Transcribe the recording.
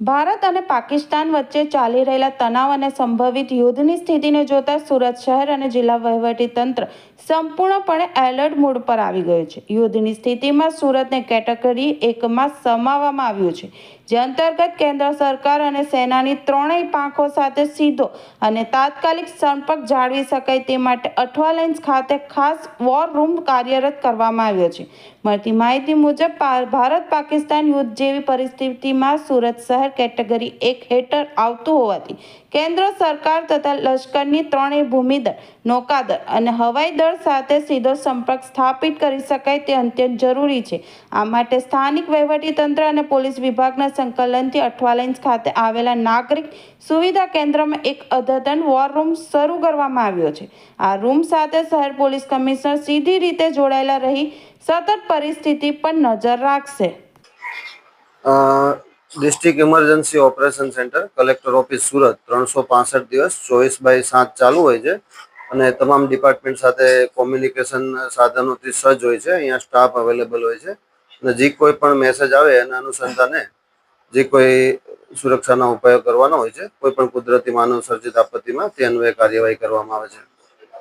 પાકિસ્તાન વચ્ચે ચાલી રહેલા તણાવ અને સંભવિત યુદ્ધની સ્થિતિને જોતા સુરત શહેર અને જિલ્લા તંત્ર સંપૂર્ણપણે એલર્ટ મોડ પર આવી ગયું છે. યુદ્ધની સ્થિતિમાં સુરતને કેટેગરી એકમાં સમાવવામાં આવ્યું છે, જે અંતર્ગત કેન્દ્ર સરકાર અને સેનાની ત્રણેય પાંખો સાથે સીધો અને તાત્કાલિક સંપર્ક જાળવી શકાય તે માટે અઠવા લાઇન્સ ખાતે ખાસ વોર રૂમ કાર્યરત કરવામાં આવ્યો છે. મળતી માહિતી મુજબ ભારત પાકિસ્તાન યુદ્ધ જેવી પરિસ્થિતિમાં સુરત શહેર કેટેગરી એક હેઠળ આવતું હોવાથી કેન્દ્ર સરકાર તથા લશ્કરની ત્રણેય ભૂમિદળ, નૌકાદળ અને હવાઈ દળ સાથે સીધો સંપર્ક સ્થાપિત કરી શકાય તે અત્યંત જરૂરી છે. આ માટે સ્થાનિક વહીવટીતંત્ર અને પોલીસ વિભાગના સંકલનથી અઠવાલેન્સ ખાતે આવેલા નાગરિક સુવિધા કેન્દ્રમાં એક અદ્યતન વોર રૂમ શરૂ કરવામાં આવ્યો છે. આ રૂમ સાથે શહેર પોલીસ કમિશનર સીધી રીતે જોડાયેલા રહી સતત પરિસ્થિતિ પર નજર રાખશે. District emergency operation centre, collector office Surat, ત્રણસો પાસઠ દિવસ, ચોવીસ બાય સાત ચાલુ હોય છે. અને તમામ ડિપાર્ટમેન્ટ સાથે કોમ્યુનિકેશન સાધનોથી સજ્જ હોય છે. અહીંયા સ્ટાફ અવેલેબલ હોય છે. અને જે કોઈ પણ મેસેજ આવે એના અનુસંધાને જે કોઈ સુરક્ષાનો ઉપાયો કરવાનો હોય છે, કોઈ પણ કુદરતી માનવ સર્જિત આપત્તિમાં તે અન્વયે કાર્યવાહી કરવામાં આવે છે.